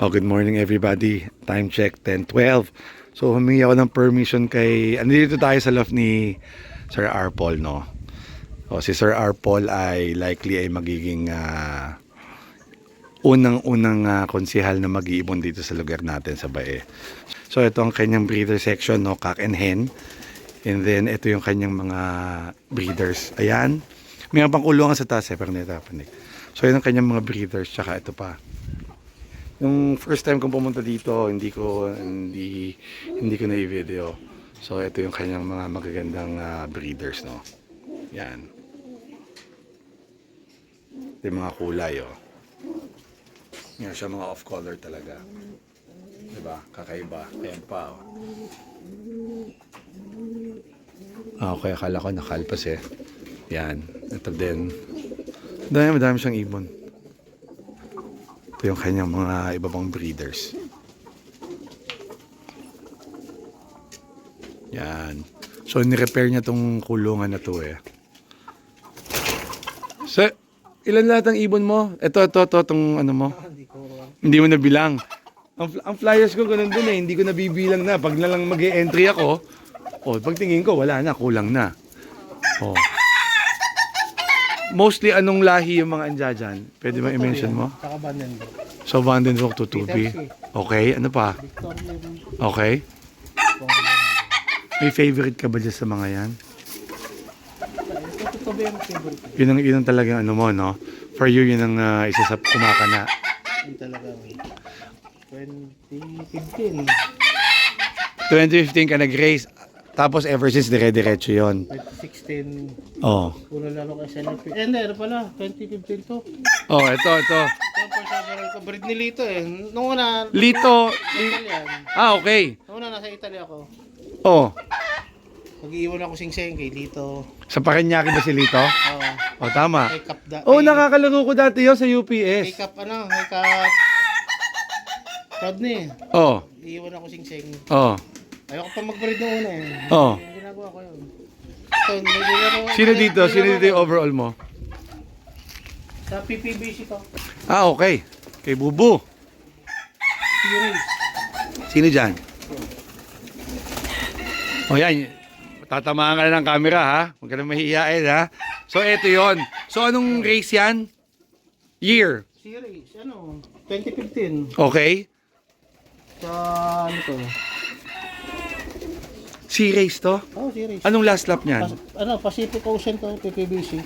Oh, good morning everybody. Time check 10:12. So humingi ako ng permission kay andito tayo sa loft ni Sir R. Paul, no. O si Sir R. Paul ay likely ay magiging ah, unang-unang ah, konsihal na mag-iibon dito sa lugar natin sa Bae. So ito ang kanyang breeder section, no, cock and hen. And then ito yung kanyang mga breeders. Ayan. May pang kulungan sa taas eh, pero nitapanik. So yun ang kanyang mga breeders, tsaka ito pa. Yung first time kong pumunta dito, hindi ko hindi hindi ko na i-video. So ito yung kanyang mga magagandang ah, breeders, no. Yan. Ito yung mga kulay, oh. Yan siya mga off-color talaga. Diba? Kakaiba. Ayan pa, oh. Ah, okay. Akala ko nakalpas eh. Yan. Ito din. Dami, madami siyang ibon. Ito yung kanyang mga iba pang breeders. Yan. So, ni-repair niya tong kulungan na to eh. So, ilan lahat ang ibon mo? Ito, ito, ito, tong ano mo? Hindi mo nabilang. Ang, ang flyers ko ganun din eh. Hindi ko nabibilang na. Pag na lang mag entry ako, oh, pagtingin ko, wala na, kulang na. Oh. Mostly, anong lahi yung mga anja dyan? Pwede ba i-mention mo? Saka Vandenberg. So, Vandenbroek to 2B. Okay, ano pa? Okay. May favorite ka ba dyan sa mga yan? Yun ang, yun ang talagang ano mo, no? For you, yun ang ah, isa sa kumakana. Yung talaga. 2015. 2015 ka nag-race. Tapos ever since, dire-diretso yun. 2016. Oh. Puro laro kay SNLP. Eh, hindi. Ano pala? 2015 to. Oh, ito, ito. First overall ko. Breed ni Lito eh. Nung una, Lito. Italian. Ah, okay. Nung una, nasa Italy ako. Oh. Mag-iwan ako sing-sing kay Lito. Sa Paranaque ba si Lito? Oo. Oh, tama. Cap da. Oh, nakakalaro ko dati yun sa Kay UPS. Cap ano? Kay Cap... Rodney. Oh. Iiwan ako sing-sing. Oh. Ayoko pa mag-breed nung una eh. Oh. Yung ginagawa ko yun. So, nilaro- Sino dito? Sino dito yung overall mo? Sa PPBC to. Ah, okay. Kay Bubu. Series. Sino dyan? O yan, tatamaan ka na ng camera ha. Huwag ka na mahihiyain ha. So eto yon. So anong race yan? Year. Series. Ano? 2015. Okay. Sa ano to? Si race to? Oh, series. Anong last lap niyan? Pas- ano, Pacific Ocean to, PPBC.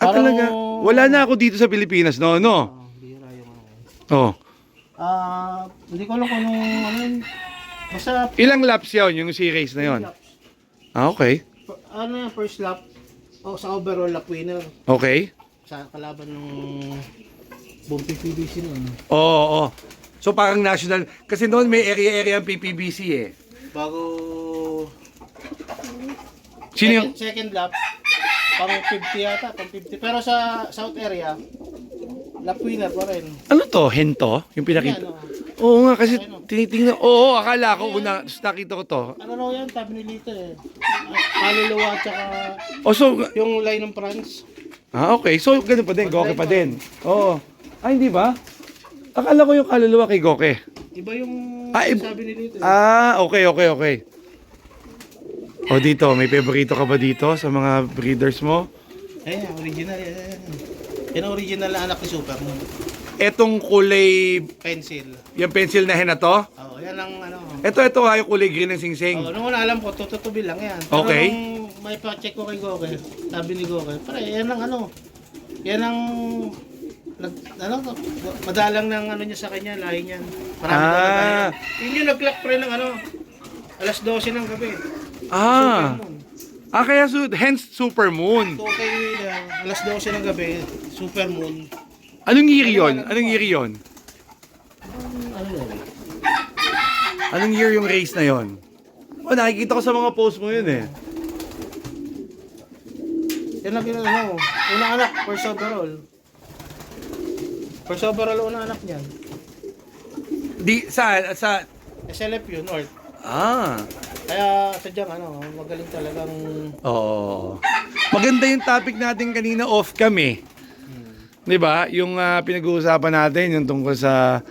Ah, parang- talaga? Wala na ako dito sa Pilipinas, no? No? Oh, bihira yung ano. Oh. Ah, hindi ko alam kung anong ano yun. Basta Ilang laps yun, yung si race na yon? laps. Ah, okay. Ano yung first lap? Oh, sa overall lap winner. Okay. Sa kalaban ng buong PPBC nun. Oo, oo. So parang national, kasi noon may area-area ang PPBC eh. Bago Sino yung, second, second lap, pang 50 yata, pang 50. Pero sa south area, lap winner pa rin. ano to? Hento? Yung pinakita? Yan, oh. Oo nga, kasi tinitingnan, oo, akala ko una, nakita ko to. Ano raw yan, sabi ni Lito eh. Kaluluwa at saka Oh, so, yung line ng France. ah, okay. So, ganun pa din, Goke pa din. Oo. Ah, hindi ba? Akala ko yung kaluluwa kay Goke. Iba yung Ah, sabi ni Lito eh. Ah, okay, okay, okay. O dito, may favorito ka ba dito sa mga breeders mo? Ayan, original. Yan, yan, yan. Ang original na anak ni Superman. Etong kulay, Pencil. yung pencil na hen na to? Oo, yan ang ano. Ito, ito ha, yung kulay green ng singsing. Oo, nung una alam ko, tututubi lang yan. Pero Okay. nung may pa-check ko kay Goke, sabi ni Goke, pare, yan ang ano, yan ang, nag, ano, madalang ng ano niya sa kanya, lahi niyan. Marami Ah. yan. Yun yung nag-clock pre ng ano, alas 12 ng gabi. Ah, Supermoon. ah kaya su hence super moon. So kay William, alas 12 ng gabi, supermoon. Anong year yun? Anong year yun? Ano yun? Anong year yung race na yon? Oh, nakikita ko sa mga post mo yun eh. Yan ang ginano, ano, unang anak, first overall. First overall, unang anak niyan. Di, sa, sa, SLF yun, North. ah, Kaya sadyang ano, magaling talagang oo. Maganda yung topic natin kanina off kami. 'Di ba? Yung ah, pinag-uusapan natin yung tungkol sa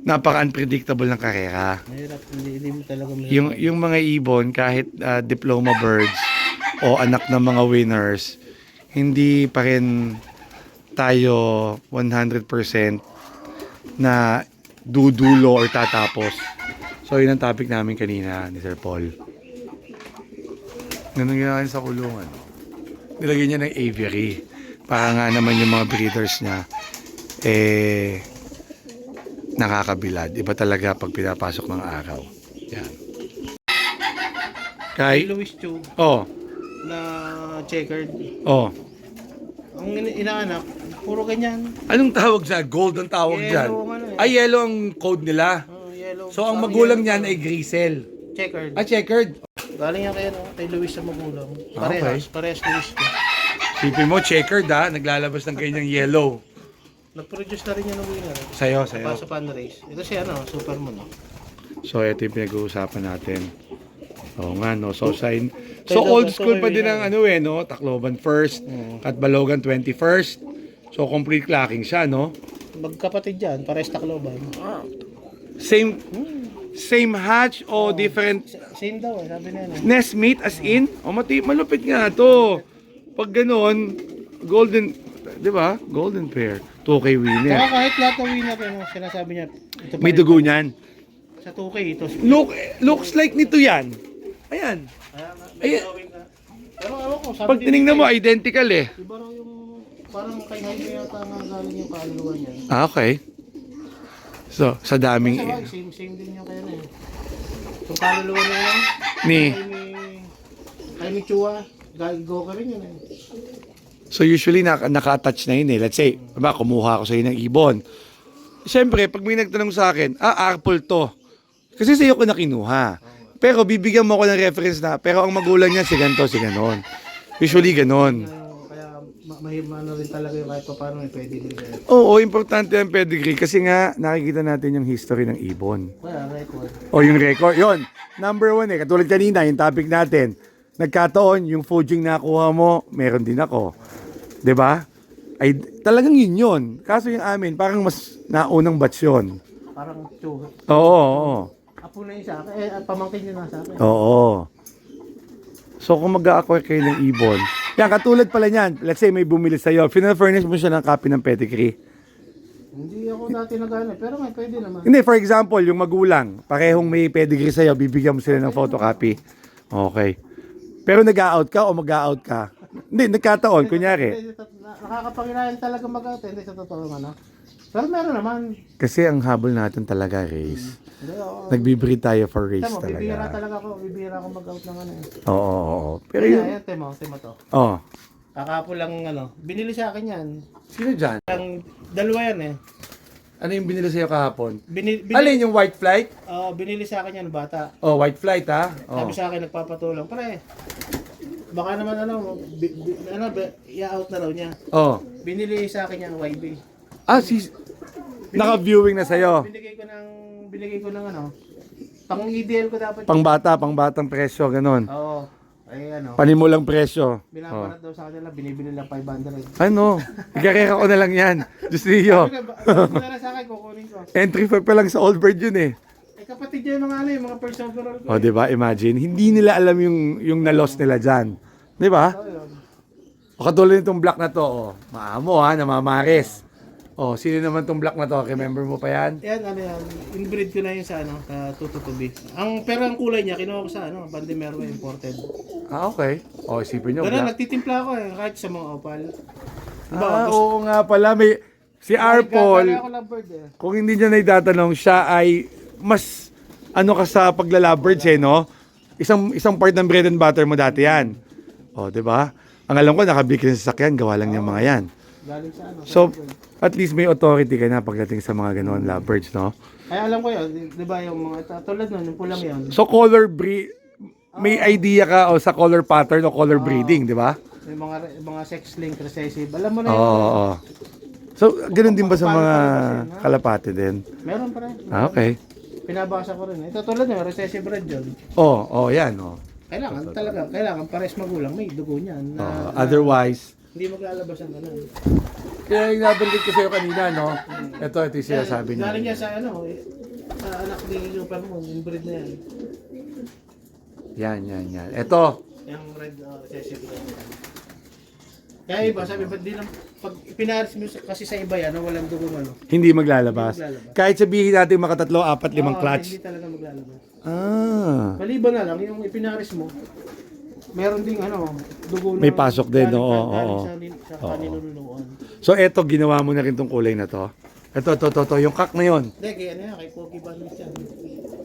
napaka-unpredictable ng karera. Mahirap, hindi, hindi mo talaga mahirap. Yung, yung mga ibon, kahit ah, diploma birds o anak ng mga winners, hindi pa rin tayo 100% na dudulo or tatapos. So, yun ang topic namin kanina ni Sir Paul. Ganun ginawa sa kulungan. Nilagyan niya ng aviary. Para nga naman yung mga breeders niya, eh, nakakabilad. Iba talaga pag pinapasok ng araw. Yan. Kay Kay, Louis Chu oh, na checkered. oh. Ang ina- inaanak, puro ganyan. Anong tawag dyan? Gold ang tawag Yellow dyan. ang ano eh. Ay, yellow ang code nila. Oh, yellow. So, ang Parang magulang niyan ay Grisel. checkered. Ah, checkered. Galing yan kay, ano, kay Luis sa magulang. Ah, okay. Parehas, parehas Luis ko. Sipin mo, checkered ha. Naglalabas ng kanyang yellow. Nag-produce na rin yan ng winner. Sa'yo, Sa sa'yo. sa fundraise. Ito si ano, Supermoon. No? So, ito yung pinag-uusapan natin. Oo nga, no? So, sign. So, old school pa din ang ano eh, no? Tacloban first, Mm. Katbalogan 21st. So, complete clacking siya, no? Magkapatid yan, parehas takloban. Same, same hatch o different S- Same daw eh, sabi niya. No? nest meat as in? O, mati, malupit nga to. Pag ganon, golden, di ba? Golden pair. 2K Saka winner. kahit lahat ng winner, ano, sinasabi niya, ito pa May rin- dugo niyan. Sa 2K, ito. Look, looks like nito yan. Ayan. Kaya nga, Ay- may drawing ka. Pero ewan ko, sabi Pag tinignan mo, identical eh. Iba raw yung, parang kay Jaime yata nga galing yung kaluluwa niya. Ah, okay. So, sa daming... Bagay, same, same din yung kaya na eh. Yung kaluluwa niya lang, Ni. Jaime, Jaime Chua, gago ka rin yun eh. So usually naka, naka-attach na yun eh. Let's say, ba, kumuha ako sa ng ibon. Siyempre, pag may nagtanong sa akin, ah, Apple to. Kasi sa'yo ko na kinuha. Pero bibigyan mo ako ng reference na, pero ang magulang niya si ganito, si ganon. Usually ganon. Kaya, ma- mahima na rin talaga yung kahit pa paano may pwede din kaya. Oo, importante ang pedigree kasi nga nakikita natin yung history ng ibon. Kaya record. O yung record, yon Number one eh, katulad kanina, yung topic natin. Nagkataon, yung fudging nakuha mo, meron din ako. 'Di ba? Ay, talagang yun yun. Kaso yung amin, parang mas naunang batch yun. Parang Chua. Oo, oo. Apo na yung sa akin, eh, pamangkin niya na sa akin. Oo. So kung mag-acquire kayo ng ibon, yan, katulad pala niyan, let's say may bumili sa'yo, furnish mo siya ng copy ng pedigree. Hindi ako dati nagana, pero may pwede naman. Hindi, for example, yung magulang, parehong may pedigree sa'yo, bibigyan mo sila ng photocopy. Okay. Pero nag-out ka o mag-out ka? Hindi, nagkataon, kunyari. Hindi, sa- na- Nakakapanginayan talaga mag-out, hindi sa totoo ano. Pero meron naman. Kasi ang habol natin talaga, race. Hindi, oo. Nagbe-breed tayo for race Temo, bibihira talaga. talaga ako, bibihira ako mag-out ng ano eh. Oo, oo, oo. Pero Pero yun, yun, temo, temo to. oh. Kakapo lang ano, binili sa akin yan. Sino dyan? Ang dalawa yan eh. Ano yung binili sa'yo kahapon? Binili, binili, Alin yung white flight? oh, binili sa akin yan, bata. Oh, white flight ha? Oh. Sabi sa akin, nagpapatulong. Pare, baka naman ano, bi, bi, ano, i-out na raw niya. Oh. Binili sa akin yung YB. Ah, si... Naka-viewing na sa'yo. Binigay ko ng, binigay ko ng ano, pang EDL ko dapat. Pang bata, pang batang presyo, ganun. Oo. Ay ano, Panimulang presyo. Oh. binabanat daw sa kanila, binibili lang 500. Ano? Ikarera ko na lang yan. Diyos niyo. Sabi ko, ba- ba- na sa akin, kukunin ko. Entry fee pa lang sa old bird yun eh. Eh kapatid niya yung mga ano, yung mga first overall ko. O, di ba? Imagine, hindi nila alam yung, yung na-loss nila dyan. Di ba? Oh, yun. O, katulad nitong black na to, o. Maamo ha, namamares. O, sino naman tong black na to? Remember mo pa yan? Yan, ano yan, inbreed ko na yun sa ano, sa tututubi. Ang, pero ang kulay niya, kinuha ko sa ano, Bandimero imported. Ah, okay. O, isipin nyo, Ganun, black. nagtitimpla ako eh, kahit sa mga opal. Diba, Ah, gusto- oo nga pala. May, si Arpol, eh. kung hindi niya naitatanong, siya ay mas ano ka sa paglalabirds eh, no? Isang isang part ng bread and butter mo dati yan. O, di ba? Ang alam ko, nakabili ka sa sasakyan, gawa lang yung mga yan. Galing sa ano. So, at least may authority ka na pagdating sa mga ganoon lovebirds, no? Kaya alam ko yun, di, ba yung mga, tulad nun, yung pulang yun. So, color breed, may idea ka o sa color pattern o color breeding, di ba? Yung mga, mga sex link recessive. Alam mo na Oo, yun. oo, oo. So, ganun din ba sa mga kalapate din? Meron pa rin. Ah, okay. Pinabasa ko rin. Ito tulad nyo, recessive red yun. Oh, oh, yan, oh. Kailangan talaga, kailangan pares magulang, may dugo niyan. Na, Oh, otherwise, Hindi maglalabas ang ganun. Kaya yung nabanggit ko sa'yo kanina, no? Ito, ito yung sinasabi niya. Galing niya sa ano, eh, sa anak ni Super Moon, yung breed na yan. Yan, yan, yan. Ito, Yung red uh, recessive red. Kaya iba, sabi ba't di lang, pag pinaris mo sa- kasi sa iba yan, na walang dugong ano. hindi maglalabas. Hindi maglalabas. Kahit sabihin natin makatatlo, apat, limang Oo, clutch. Hindi talaga maglalabas. Ah. Maliban na lang, yung ipinaris mo, meron ding ano, dugo na. May pasok din, galing- oo, galing oo. Sa, nin- sa Oo. So, eto, ginawa mo na rin tong kulay na to. Ito, ito, ito, ito, yung kak na yon. Hindi, kaya ano yan, kay Poki Banis yan.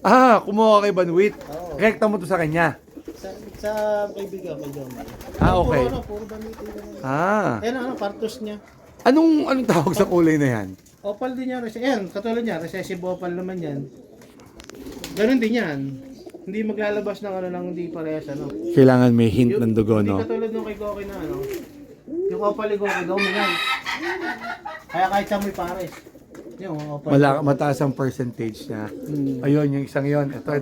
Ah, kumuha kay Banwit. Oo. Rekta mo to sa kanya. Sa, sa kaibigan ko, John. Ah, okay. Puro, ano, puro Banis. yun. Ah. Ayan, ano, partos niya. Anong, anong tawag sa kulay na yan? Opal din yan. Ayan, katulad niya, recessive opal naman yan. Ganun din yan. Hindi maglalabas ng ano lang hindi parehas ano. Kailangan may hint ng dugo, Hindi no? katulad nung kay Goki na ano. Yung opal ni Goki, daw yan. Kaya kahit sa may pares. Yung opal. Wala, mataas ang percentage niya. Hmm. Ayun, yung isang yon. Ito,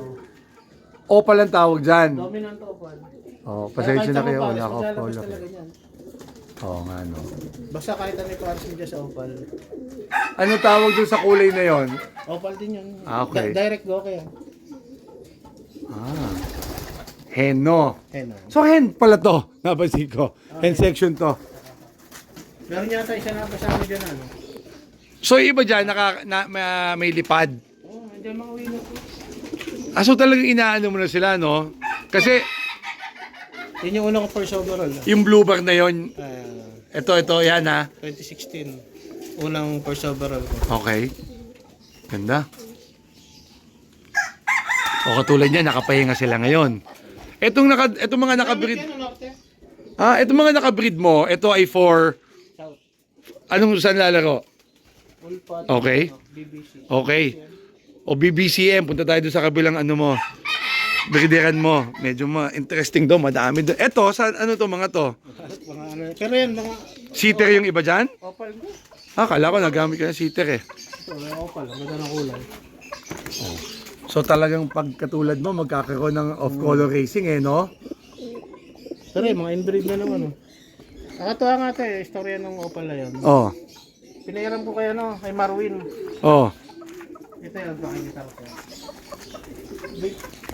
opal ang tawag dyan. Dominant opal. Oh, Kaya pasensya na kayo, wala ko yan. Oo nga, no. Basta kahit ano yung pares mo dyan sa opal. Ano tawag dun sa kulay na yon? Opal din yun. Ah, okay. Di- direct Goki yan. Ah. Heno. Ayan o. So, hen pala to. Napansin ko. Hen section to. Meron yata isa na kasama dyan ano. So, yung iba dyan, naka, na, ma- may lipad. Oo, oh, andyan mga winner ko. Ah, so talagang inaano mo na sila, no? Kasi, Yun yung unang first overall. yung blue bar na yon, Uh, ito, ito, yan ha. 2016. Unang first overall ko. Okay. Ganda. O katulad niya, nakapahinga sila ngayon. Etong, naka, etong mga nakabreed, ah, etong mga nakabreed mo, ito ay for, anong saan lalaro? Okay. Okay. O BBCM, punta tayo doon sa kabilang ano mo. Breederan mo. Medyo ma interesting doon, madami doon. Eto, sa ano to mga to? mga ano. Pero yan, mga Sitter yung iba dyan? opal ko. Ah, kala ko nagamit ka ng sitter eh. Opal. Ang ganda ng kulay. So talagang pagkatulad mo, magkakaroon ng off-color racing eh, no? Pero yan, mga inbreed na naman. Oh. Nakatuwa nga eh, istorya ng opal na yun. Oh. Pinahiram ko kay ano, kay Marwin. Oh. Ito yun, pakikita ko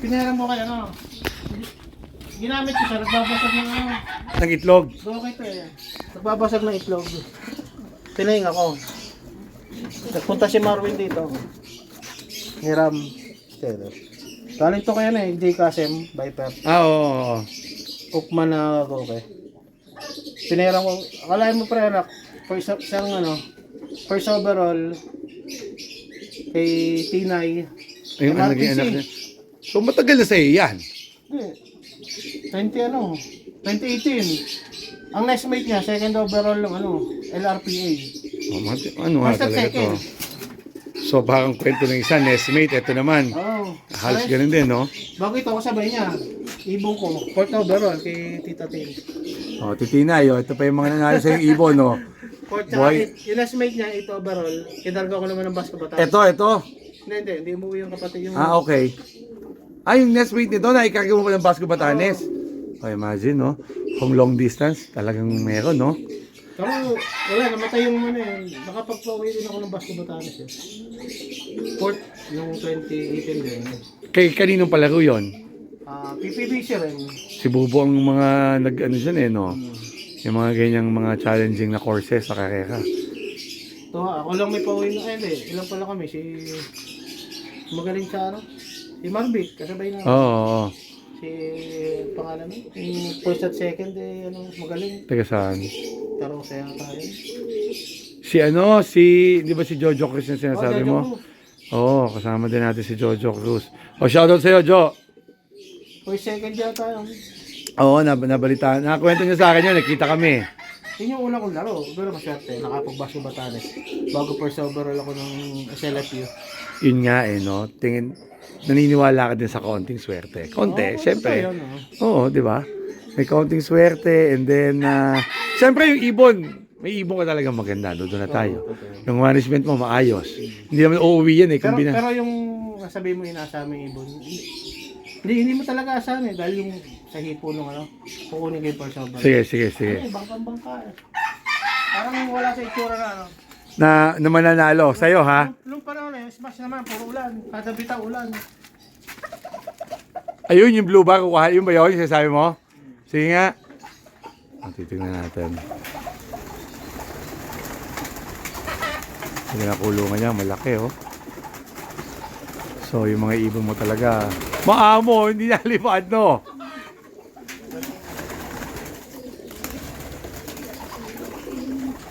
Pinahiram ko kay ano. Ginamit ko siya, nagbabasag ng ano. Ng itlog. Okay ito eh. Nagbabasag ng itlog. Tinahinga ko. Nagpunta si Marvin dito. Hiram. Ito. Galing to kaya na eh, J. Kasem, Viper. Ah, oo. oo, oo. Ukman na ako okay. Pinahiram ko. Akalain mo pre anak. First, isang ano. First overall. Kay Tinay. MRTC. anak yung anak niya. So matagal na sa'yo yan. Hindi. 20 ano, 2018. Ang next mate niya, second overall ng ano, LRPA. Oh, mati- ano nga at talaga to? second. So parang kwento ng isa, nestmate, ito naman. Oh. Halos Ay, ganun din, no? Bago ito, kasabay niya. Ibong ko, fourth overall kay Tita Tin. Oh, titinay, oh. Ito pa yung mga nanalo sa yung ibon, no? Fourth, Boy. tsaka yung last mate niya, 8 overall. Kinarga ko naman ng basketball. Ito, ito. Hindi, hindi, hindi umuwi yung kapatid yung... Ah, okay. Ah, yung nestmate nito, naikagay mo pa ng Basco Batanes. Oh, imagine, no? Kung long distance, talagang meron, no? Pero wala, namatay yung ano yun. Nakapagpauwi din ako ng basketball Batanes eh. Fourth, yung 2018 din. Kay kaninong palaro yon? Ah, PPBC rin. Si Bubo ang mga nag ano dyan eh, no? Yung mga ganyang mga challenging na courses sa karera. Ito, ako lang may pauwi na. Ay, hindi. Ilang pala kami. Si... Magaling sa ano? Si Marvic. Kasabay na. Oo, oo, oo. Si... Pangalan mo? Yung first at second eh, ano, magaling. Teka saan? Taro sa tayo. Si ano, si, di ba si Jojo Cruz yung sinasabi Jojo mo? Cruz. Oo, kasama din natin si Jojo Cruz. O, shoutout sa'yo, Jo. First second yata yun. Oo, nab nabalita. Nakakwento niya sa akin yun, nakita kami. Yun yung una kong laro. Pero maswerte. Nakapagbaso Batanes. Bago first overall ako ng SLFU. Yun nga eh, no? Tingin, naniniwala ka din sa konting swerte. Konti, Oo, syempre. yun, oh. Oo, di ba? May konting swerte and then, uh, syempre yung ibon, may ibon ka talaga maganda, doon na tayo. totoo. Yung management mo maayos. Hindi naman uuwi yan eh, Pero, kung bina... pero yung nasabi mo inasama yung ibon, Hindi, hindi mo talaga asahan eh. Dahil yung sa hipo nung ano, kukunin kay Parsoba. Sige, sige, sige. Eh, bangkang bangka eh. Parang wala sa itsura na ano. Na, na mananalo. Sa'yo, ha? Nung, nung panahon eh, smash naman, puro ulan. Kada bitaw ulan. Ayun, yung blue bar, kukuha. Yung ba yun? Yung sinasabi mo? Sige nga. Ang titignan natin. Hindi na kulungan niya, malaki oh. So, yung mga ibon mo talaga, maamo, hindi na lipad, no?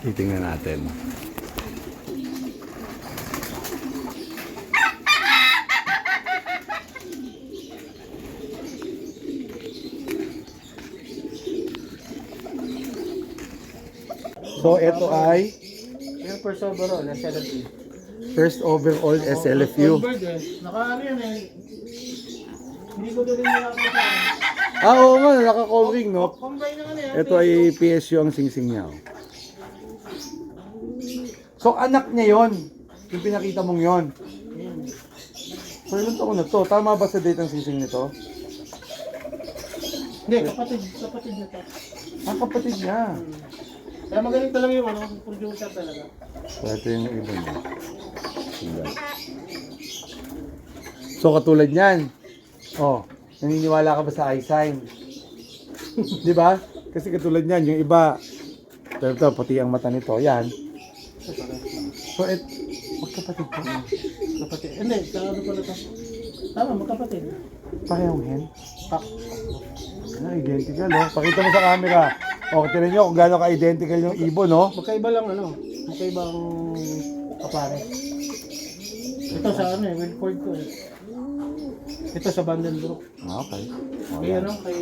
Titingnan natin. So, ito ay Yung Parsoba ro, nasa LFU. first overall SLFU. Bird eh. Naka ano yan eh. Hindi ko din nakakita. Ah, oo nga, naka-call ring, no? Combine na ano eh. Ito ay PSU ang singsing niya. oh. So, anak niya yon Yung pinakita mong yon So, ilang taon na to? Tama ba sa date ang singsing nito? Hindi, kapatid, kapatid na to. Ang kapatid niya. Kaya magaling talaga yung ano, producer talaga. So, ito yung iba niya. So, katulad niyan. Oh, naniniwala ka ba sa eye sign? Di ba? Kasi katulad niyan, yung iba, ito, ito, pati ang mata nito, yan. So, et, magkapatid ko. Kapatid. Hindi, sa ano pala to? Tama, magkapatid. Parehong hen. Kak. Na, identical, oh. Pakita mo sa camera. O, tinan nyo kung gaano ka-identical yung ibon, no? Magkaiba lang ano, magkaiba ang kapare. Ito sa ano eh, Wilford ko eh. Ito sa Vandenbroek. Ah, Okay. O, Kay yan. ano, kay